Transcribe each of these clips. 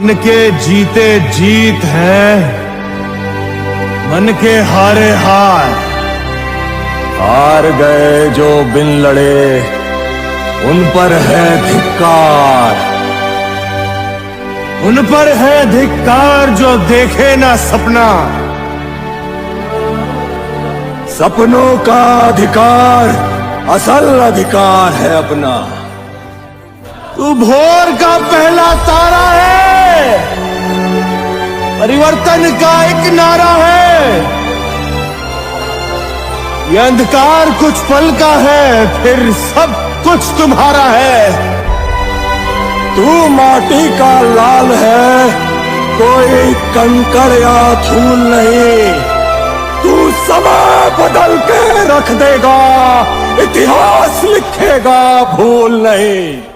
मन के जीते जीत है। मन के हारे हार। हार गए जो बिन लड़े, उन पर है धिक्कार। उन पर है धिक्कार जो देखे ना सपना। सपनों का अधिकार, असल अधिकार है अपना। तू भोर का पहला तारा है। परिवर्तन का एक नारा है। ये अंधकार कुछ पल का है, फिर सब कुछ तुम्हारा है। तू माटी का लाल है, कोई कंकड़ या धूल नहीं। तू समय बदल के रख देगा, इतिहास लिखेगा, भूल नहीं।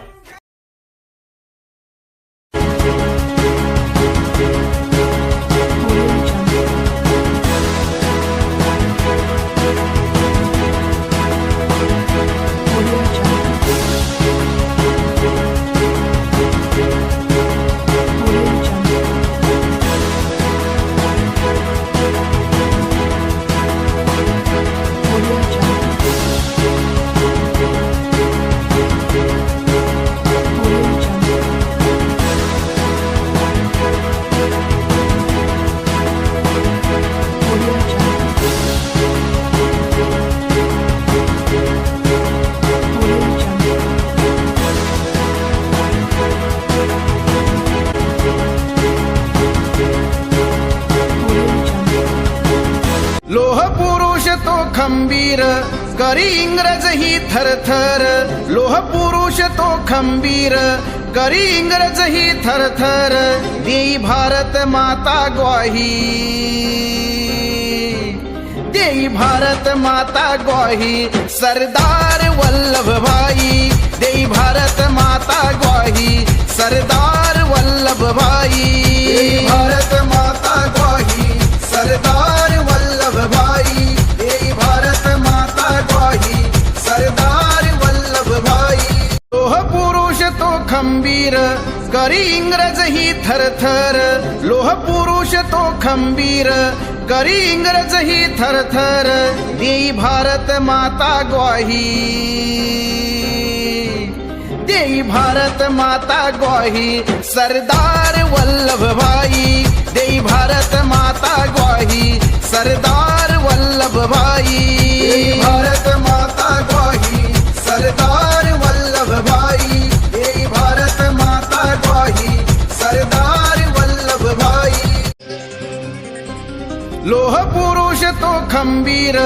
लोह पुरुष तो खंबीर करी इंग्रज ही थरथर. लोह पुरुष तो खंबीर करी इंग्रज ही थरथर. देई भारत माता ग्वाही. देई भारत माता ग्वाही. सरदार वल्लभ भाई देई भारत माता खंबीर करी इंग्रज ही थरथर. लोह पुरुष तो खंबीर करी इंग्रज ही थरथर. देई भारत माता ग्वाही. देई भारत माता ग्वाही. सरदार वल्लभ भाई. देई भारत माता ग्वाही. सरदार वल्लभ भाई. लोह पुरुष तो खंबीर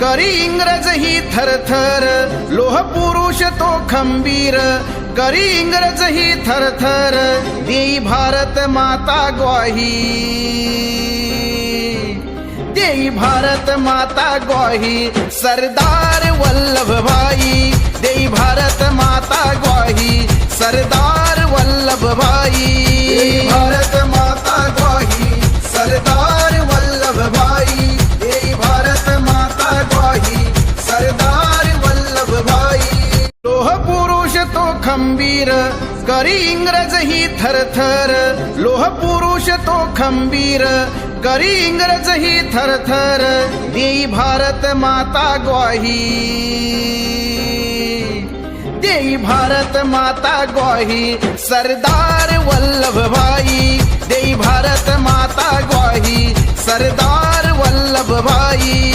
करी इंग्रज ही थरथर. लोह पुरुष तो खंबीर करी इंग्रज ही थरथर. देई भारत माता ग्वाही. देई भारत माता ग्वाही. सरदार वल्लभ भाई. देई भारत माता ग्वाही. सरदार वल्लभ भाई. खंबीर करी इंग्रज ही थरथर. लोह पुरुष तो खंबीर करी इंग्रज ही थरथर. देई भारत माता ग्वाही. देई भारत माता ग्वाही. सरदार वल्लभ भाई. देई भारत माता ग्वाही. सरदार वल्लभ भाई.